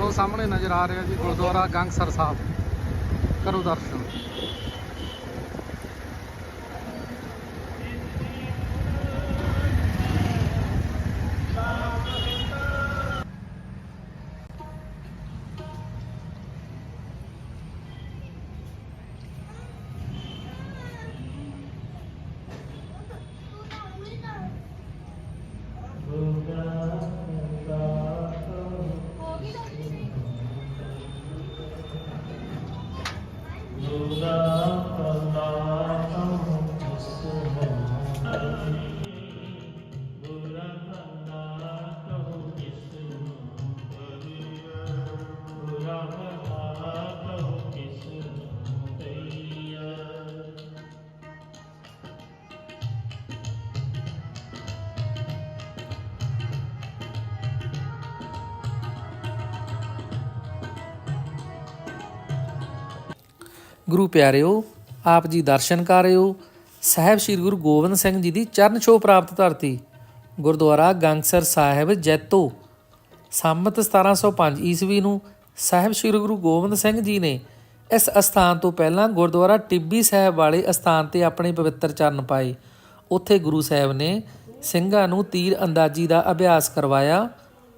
ਉਹ ਸਾਹਮਣੇ ਨਜ਼ਰ ਆ ਰਿਹਾ ਜੀ ਗੁਰਦੁਆਰਾ ਗੰਗਸਰ ਸਾਹਿਬ। ਕਰੋ ਦਰਸ਼ਨ। ਗੁਰੂ ਪਿਆਰਿਓ, ਆਪ ਜੀ ਦਰਸ਼ਨ ਕਰ ਰਹੇ ਹੋ ਸਾਹਿਬ ਸ੍ਰੀ ਗੁਰੂ ਗੋਬਿੰਦ ਸਿੰਘ ਜੀ ਦੀ ਚਰਨ ਛੋਹ ਪ੍ਰਾਪਤ ਧਰਤੀ, ਗੁਰਦੁਆਰਾ ਗੰਗਸਰ ਸਾਹਿਬ, ਜੈਤੋ। ਸੰਮਤ 1705 ਈਸਵੀ ਨੂੰ ਸਾਹਿਬ ਸ੍ਰੀ ਗੁਰੂ ਗੋਬਿੰਦ ਸਿੰਘ ਜੀ ਨੇ ਇਸ ਅਸਥਾਨ ਤੋਂ ਪਹਿਲਾਂ ਗੁਰਦੁਆਰਾ ਟਿੱਬੀ ਸਾਹਿਬ ਵਾਲੇ ਅਸਥਾਨ ਤੇ ਆਪਣੇ ਪਵਿੱਤਰ ਚਰਨ ਪਾਏ। ਉੱਥੇ ਗੁਰੂ ਸਾਹਿਬ ਨੇ ਸਿੰਘਾਂ ਨੂੰ ਤੀਰ ਅੰਦਾਜ਼ੀ ਦਾ ਅਭਿਆਸ ਕਰਵਾਇਆ।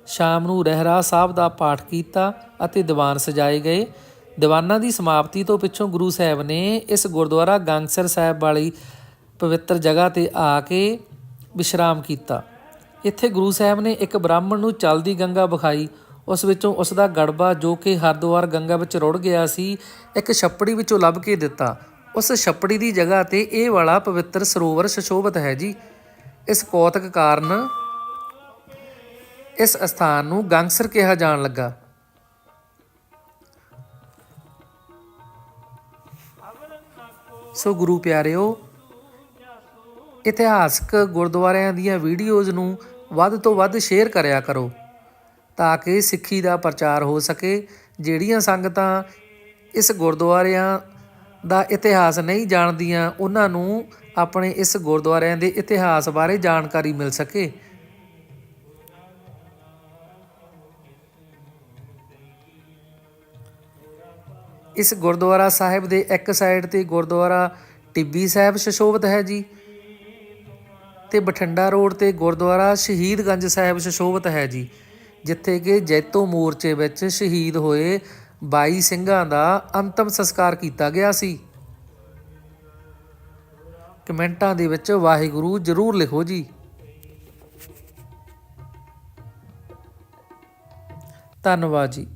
ਸ਼ਾਮ ਨੂੰ ਰਹਿਰਾ ਸਾਹਿਬ ਦਾ ਪਾਠ ਕੀਤਾ ਅਤੇ ਦੀਵਾਨ ਸਜਾਏ ਗਏ। ਦੀਵਾਨਾਂ ਦੀ ਸਮਾਪਤੀ ਤੋਂ ਪਿੱਛੋਂ ਗੁਰੂ ਸਾਹਿਬ ਨੇ ਇਸ ਗੁਰਦੁਆਰਾ ਗੰਗਸਰ ਸਾਹਿਬ ਵਾਲੀ ਪਵਿੱਤਰ ਜਗ੍ਹਾ ਤੇ ਆ ਕੇ ਵਿਸ਼ਰਾਮ ਕੀਤਾ। ਇੱਥੇ ਗੁਰੂ ਸਾਹਿਬ ਨੇ ਇੱਕ ਬ੍ਰਾਹਮਣ ਨੂੰ ਚਲਦੀ ਗੰਗਾ ਵਿਖਾਈ। ਉਸ ਵਿੱਚੋਂ ਉਸ ਦਾ ਗੜਬਾ ਜੋ ਕਿ ਹਰਿਦੁਆਰ ਗੰਗਾ ਵਿੱਚ ਰੁੜ ਗਿਆ ਸੀ, ਇੱਕ ਛੱਪੜੀ ਵਿੱਚੋਂ ਲੱਭ ਕੇ ਦਿੱਤਾ। ਉਸ ਛੱਪੜੀ ਦੀ ਜਗ੍ਹਾ ਤੇ ਇਹ ਵਾਲਾ ਪਵਿੱਤਰ ਸਰੋਵਰ ਸੁਸ਼ੋਭਿਤ ਹੈ ਜੀ। ਇਸ ਕੌਤਕ ਕਾਰਨ ਇਸ ਅਸਥਾਨ ਨੂੰ ਗੰਗਸਰ ਕਿਹਾ ਜਾਣ ਲੱਗਾ। ਸੋ ਗੁਰੂ ਪਿਆਰਿਓ, ਇਤਿਹਾਸਕ ਗੁਰਦੁਆਰਿਆਂ ਦੀਆਂ ਵੀਡੀਓਜ਼ ਨੂੰ ਵੱਧ ਤੋਂ ਵੱਧ ਸ਼ੇਅਰ ਕਰਿਆ ਕਰੋ ਤਾਂ ਕਿ ਸਿੱਖੀ ਦਾ ਪ੍ਰਚਾਰ ਹੋ ਸਕੇ। ਜਿਹੜੀਆਂ ਸੰਗਤਾਂ ਇਸ ਗੁਰਦੁਆਰਿਆਂ ਦਾ ਇਤਿਹਾਸ ਨਹੀਂ ਜਾਣਦੀਆਂ, ਉਹਨਾਂ ਨੂੰ ਆਪਣੇ ਇਸ ਗੁਰਦੁਆਰਿਆਂ ਦੇ ਇਤਿਹਾਸ ਬਾਰੇ ਜਾਣਕਾਰੀ ਮਿਲ ਸਕੇ। ਇਸ ਗੁਰਦੁਆਰਾ ਸਾਹਿਬ ਦੇ ਇੱਕ ਸਾਈਡ ਤੇ ਗੁਰਦੁਆਰਾ ਟਿੱਬੀ ਸਾਹਿਬ ਸ਼ਸ਼ੋਭਤ ਹੈ ਜੀ ਤੇ ਬਠਿੰਡਾ ਰੋਡ ਤੇ ਗੁਰਦੁਆਰਾ ਸ਼ਹੀਦਗੰਜ ਸਾਹਿਬ ਸੁਸ਼ੋਭਿਤ ਹੈ ਜੀ, ਜਿੱਥੇ ਕਿ ਜੈਤੋ ਮੋਰਚੇ ਵਿੱਚ ਸ਼ਹੀਦ ਹੋਏ 22 ਸਿੰਘਾਂ ਦਾ ਅੰਤਮ ਸੰਸਕਾਰ ਕੀਤਾ ਗਿਆ ਸੀ। ਕਮੈਂਟਾਂ ਦੇ ਵਿੱਚ ਵਾਹਿਗੁਰੂ ਜ਼ਰੂਰ ਲਿਖੋ ਜੀ। ਧੰਨਵਾਦ ਜੀ।